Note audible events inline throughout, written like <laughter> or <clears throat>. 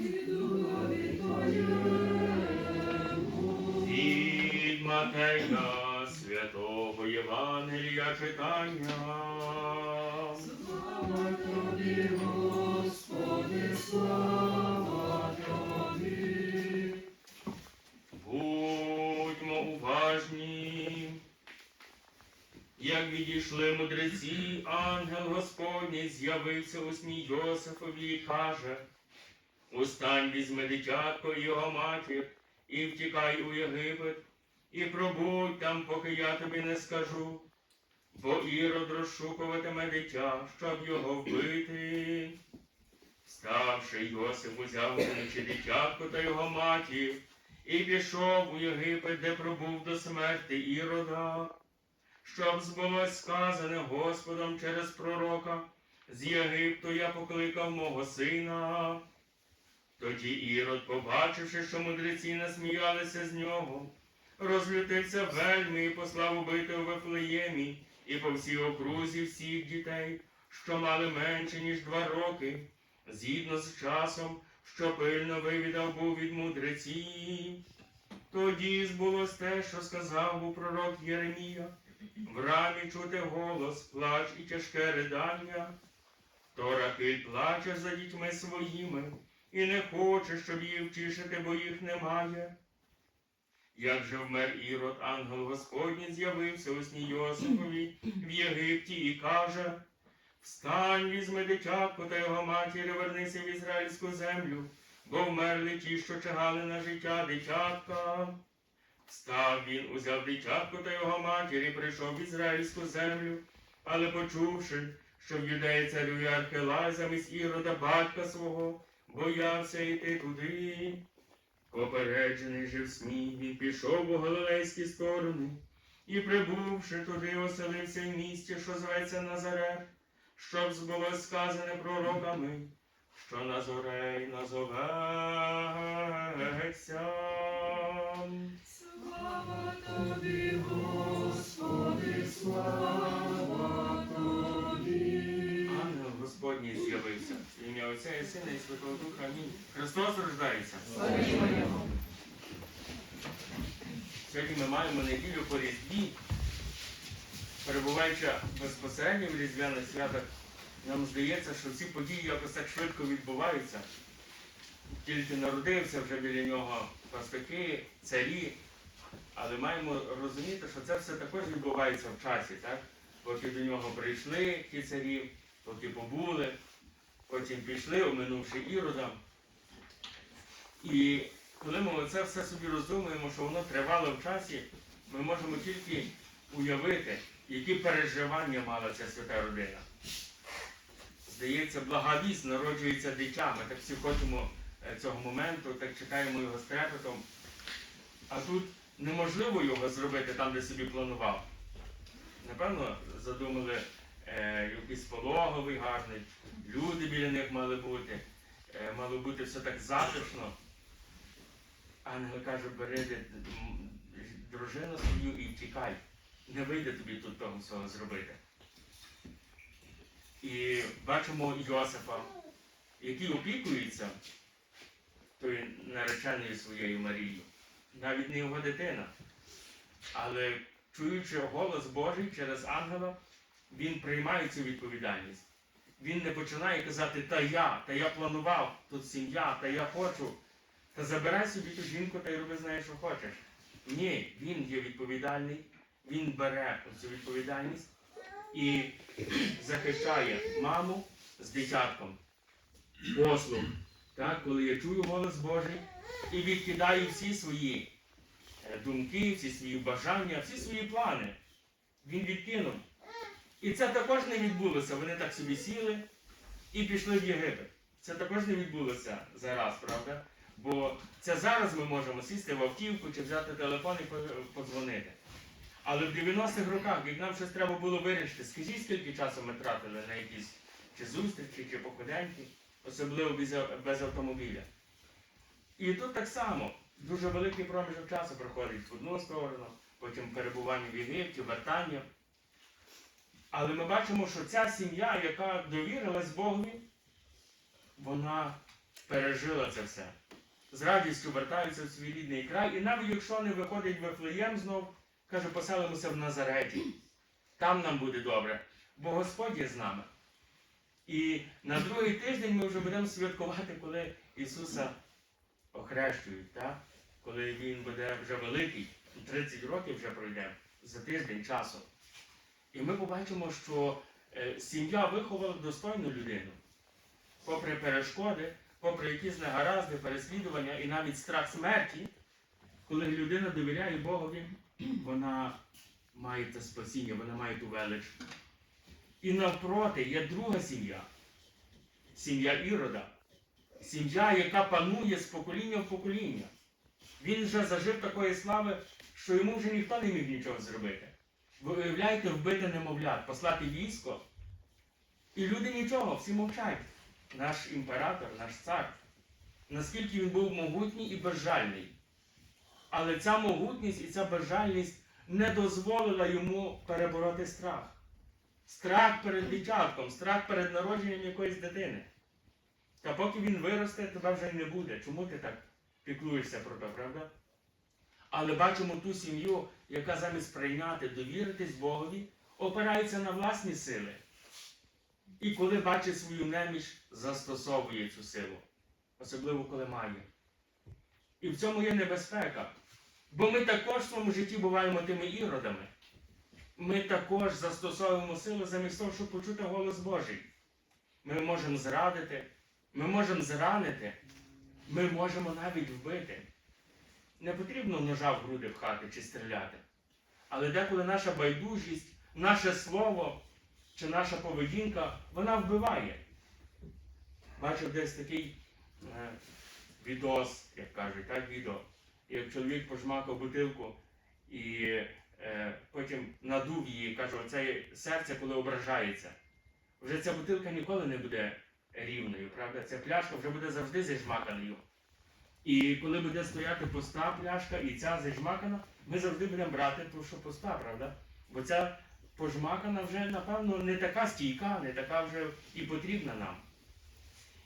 Від Матея святого Євангелія читання. Слава тобі, Господи, слава тобі. Будьмо уважні. Як відійшли мудреці, ангел Господній з'явився у сні Йосифові і каже: Устань, візьми дитятко його матір, і втікай у Єгипет, і пробудь там, поки я тобі не скажу, бо Ірод розшукуватиме дитя, щоб його вбити. Ставши, Йосип узяв вночі дитятко та його матір, і пішов у Єгипет, де пробув до смерти Ірода, щоб збулось сказане Господом через пророка, з Єгипту я покликав мого сина. Тоді Ірод, побачивши, що мудреці насміялися з нього, розлютився вельми і послав убити у Вифлеємі і по всій окрузі всіх дітей, що мали менше, ніж два роки, згідно з часом, що пильно вивідав був від мудреців. Тоді збулось те, що сказав був пророк Єремія. В рамі чути голос, плач і тяжке ридання. То Рахиль плаче за дітьми своїми і не хоче, щоб її втішити, бо їх немає. Як же вмер Ірод, ангел Господній з'явився у сні Йосипові в Єгипті і каже: Встань, візьми дитятко та його матір, вернися в ізраїльську землю, бо вмерли ті, що чигали на життя дитятка. Встав він, узяв дитятко та його матір і прийшов в ізраїльську землю, але почувши, що в юдеї царює Архелай замість Ірода батька свого, боявся йти туди. Попереджений жив сміх, він пішов у галилейські сторони, і, прибувши туди, оселився в місті, що зветься Назарет, щоб збулось сказане пророками, що Назорей назоветься. Сина і Святого Духа. Амінь. Христос рождається. Сьогодні ми маємо неділю по різдві. Перебуваючи безпосередньо в різдвяних святах, нам здається, що ці події якось так швидко відбуваються. Тільки народився вже біля нього пастухи, царі. Але маємо розуміти, що це все також відбувається в часі, так? Поки до нього прийшли ті царі, поки побули, потім пішли, оминувши Ірода. І коли ми це все собі роздумуємо, що воно тривало в часі, ми можемо тільки уявити, які переживання мала ця свята родина. Здається, блага вість народжується дитя. Ми так всі хочемо е, цього моменту, так чекаємо його з трепетом. А тут неможливо його зробити там, де собі планував. Напевно, задумали якийсь пологовий гарний, люди біля них мали бути, е, мало бути все так затишно. Ангел каже, бери дружину свою і втікай. Не вийде тобі тут того всього зробити. І бачимо Йосифа, який опікується тою нареченою своєю Марією. Навіть не його дитина. Але чуючи голос Божий через ангела, він приймає цю відповідальність. Він не починає казати, та я, та я планував, тут сім'я, та я хочу. Та забирай собі ту жінку та й роби з нею, що хочеш. Ні, він є відповідальний, він бере цю відповідальність і захищає маму з дитятком. Послуг. Так, коли я чую голос Божий і відкидаю всі свої е, думки, всі свої бажання, всі свої плани. Він відкинув. І це також не відбулося. Вони так собі сіли і пішли в Єгипет. Це також не відбулося зараз, правда? Бо це зараз ми можемо сісти в автівку чи взяти телефон і подзвонити. Але в 90-х роках, як нам щось треба було вирішити, скажіть, скільки часу ми тратили на якісь чи зустрічі, чи походеньки, особливо без, без автомобіля. І тут так само дуже великий проміжок часу проходить в одну сторону, потім перебування в Єгипті, вертання. Але ми бачимо, що ця сім'я, яка довірилась Богові, вона пережила це все. З радістю вертаються в свій рідний край, і навіть якщо не виходить в Вифлеєм знов, каже, поселимося в Назареті. Там нам буде добре, бо Господь є з нами. І на другий тиждень ми вже будемо святкувати, коли Ісуса охрещують, так? коли Він буде вже великий, 30 років вже пройде за тиждень часу. І ми побачимо, що е, сім'я виховала достойну людину. Попри перешкоди, попри якісь негаразди, переслідування і навіть страх смерті, коли людина довіряє Богові, <clears throat> вона має те спасіння, вона має ту велич. І навпроти є друга сім'я. Сім'я Ірода. Сім'я, яка панує з покоління в покоління. Він вже зажив такої слави, що йому вже ніхто не міг нічого зробити. Ви уявляєте, вбити немовлят, послати військо. І люди нічого, всі мовчать. Наш імператор, наш цар. Наскільки він був могутній і безжальний. Але ця могутність і ця безжальність не дозволила йому перебороти страх. Страх перед дитятком, страх перед народженням якоїсь дитини. Та поки він виросте, тебе вже й не буде. Чому ти так піклуєшся про те, правда? Але бачимо ту сім'ю, яка замість прийняти, довіритись Богові, опирається на власні сили. І коли бачить свою неміч, застосовує цю силу. Особливо коли має. І в цьому є небезпека. Бо ми також в своєму житті буваємо тими іродами. Ми також застосовуємо силу замість того, щоб почути голос Божий. Ми можемо зрадити, ми можемо зранити, ми можемо навіть вбити. Не потрібно ножа в груди пхати чи стріляти. Але деколи наша байдужість, наше слово чи наша поведінка, вона вбиває. Бачив десь такий е, відос, як кажуть, так, відео. Як чоловік пожмакав бутилку і е, потім надув її, каже, оце серце, коли ображається. Вже ця бутилка ніколи не буде рівною, правда? Ця пляшка вже буде завжди зажмаканою. І коли буде стояти пуста пляшка і ця зажмакана, ми завжди будемо брати ту, що пуста, правда? Бо ця пожмакана вже, напевно, не така стійка, не така вже і потрібна нам.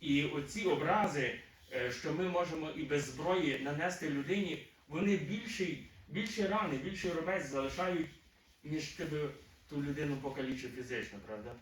І оці образи, е, що ми можемо і без зброї нанести людині, вони більший, більші рани, більший робець залишають, ніж ти би ту людину покалічив фізично, правда?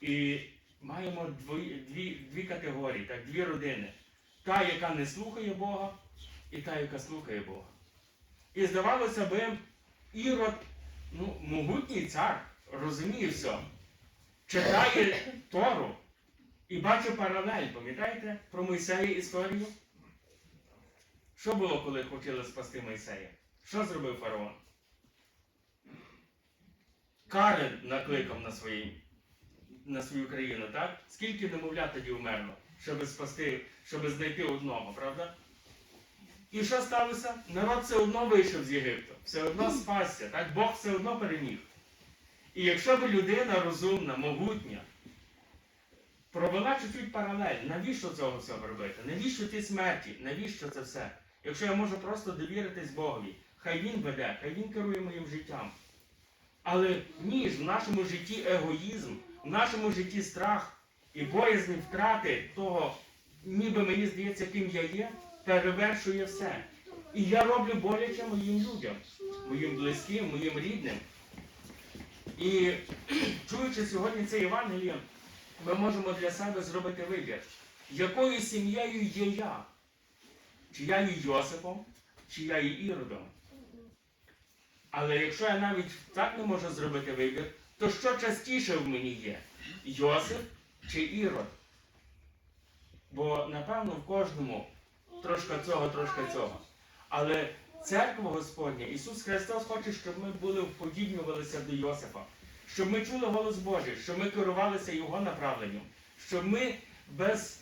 І маємо дві, дві, дві категорії, так, дві родини. Та, яка не слухає Бога, і та, яка слухає Бога. І здавалося би, Ірод, ну, могутній цар, розуміє все, читає Тору і бачить паралель, пам'ятаєте про Мойсея історію? Що було, коли хотіли спасти Мойсея? Що зробив фараон? Кари накликав на, свої, на свою країну, так? Скільки немовлят тоді вмерло, щоб спасти, щоб знайти одного, правда? І що сталося? Народ все одно вийшов з Єгипту, все одно спасся, так? Бог все одно переміг. І якщо б людина розумна, могутня, провела чуть-чуть паралель, навіщо цього всього робити? Навіщо ті смерті? Навіщо це все? Якщо я можу просто довіритись Богові, хай Він веде, хай Він керує моїм життям. Але ніж в нашому житті егоїзм, в нашому житті страх і боязнь втрати того, ніби мені здається, ким я є, перевершує все. І я роблю боляче моїм людям, моїм близьким, моїм рідним. І <clears throat> чуючи сьогодні це Євангеліє, ми можемо для себе зробити вибір, якою сім'єю є я? Чи я є Йосипом, чи я є Іродом? Але якщо я навіть так не можу зробити вибір, то що частіше в мені є? Йосип чи Ірод? Бо, напевно, в кожному трошка цього, трошка цього. Але церква Господня, Ісус Христос хоче, щоб ми були вподібнювалися до Йосипа, щоб ми чули голос Божий, щоб ми керувалися Його направленням, щоб ми без,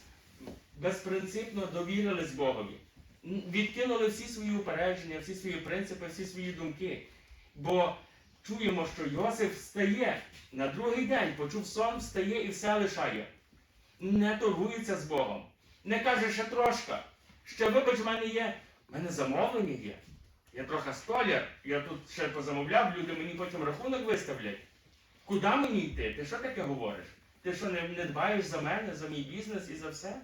безпринципно довірились Богові, відкинули всі свої упередження, всі свої принципи, всі свої думки. Бо чуємо, що Йосип встає на другий день, почув сон, встає і все лишає. Не торгується з Богом. Не каже ще трошка. Ще вибач, в мене є. В мене замовлення є. Я трохи столяр, я тут ще позамовляв, люди мені потім рахунок виставлять. Куди мені йти? Ти що таке говориш? Ти що не, не дбаєш за мене, за мій бізнес і за все?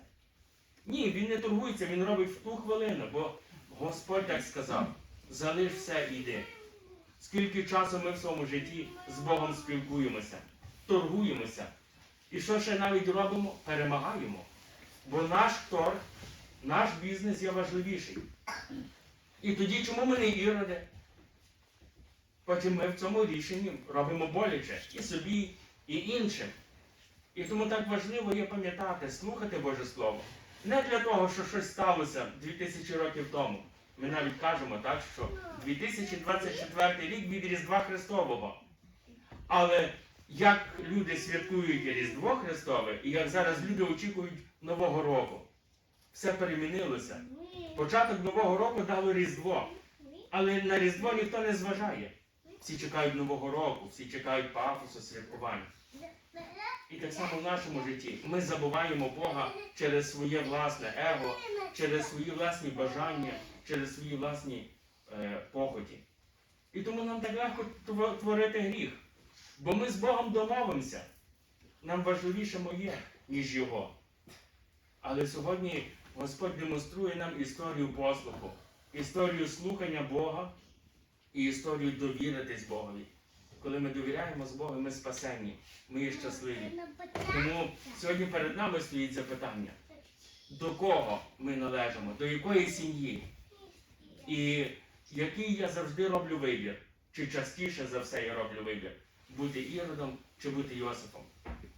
Ні, він не торгується, він робить в ту хвилину, бо Господь так сказав: залиш все йди. Скільки часу ми в своєму житті з Богом спілкуємося, торгуємося. І що ще навіть робимо? Перемагаємо. Бо наш торг, наш бізнес є важливіший. І тоді чому ми не іроди? Потім ми в цьому рішенні робимо боляче і собі, і іншим. І тому так важливо є пам'ятати, слухати Боже Слово. Не для того, що щось сталося 2000 років тому. Ми навіть кажемо так, що 2024 рік від Різдва Христового. Але як люди святкують Різдво Христове, і як зараз люди очікують Нового року. Все перемінилося. Початок Нового року дало Різдво. Але на Різдво ніхто не зважає. Всі чекають Нового року, всі чекають пафосу, святкування. І так само в нашому житті ми забуваємо Бога через своє власне его, через свої власні бажання, через свої власні е, похоті. І тому нам так легко творити гріх. Бо ми з Богом домовимося. Нам важливіше моє, ніж Його. Але сьогодні Господь демонструє нам історію послуху, історію слухання Бога і історію довіритись Богові. Коли ми довіряємо з Богом, ми спасені, ми є щасливі. Тому сьогодні перед нами стоїть запитання, до кого ми належимо, до якої сім'ї? І який я завжди роблю вибір, чи частіше за все я роблю вибір, бути Іродом чи бути Йосифом.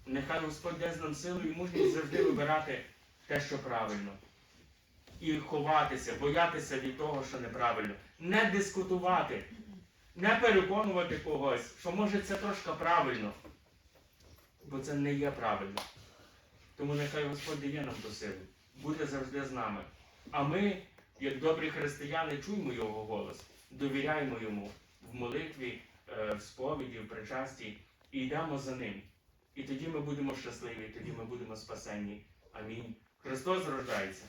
Нехай Господь дасть нам силу і мужність завжди вибирати те, що правильно. І ховатися, боятися від того, що неправильно. Не дискутувати, не переконувати когось, що може це трошки правильно, бо це не є правильно. Тому нехай Господь дає нам ту силу, буде завжди з нами. А ми, як добрі християни, чуємо Його голос, довіряємо йому в молитві, е, в сповіді, в причасті і йдемо за ним. І тоді ми будемо щасливі, тоді ми будемо спасенні. Амінь. Христос рождається.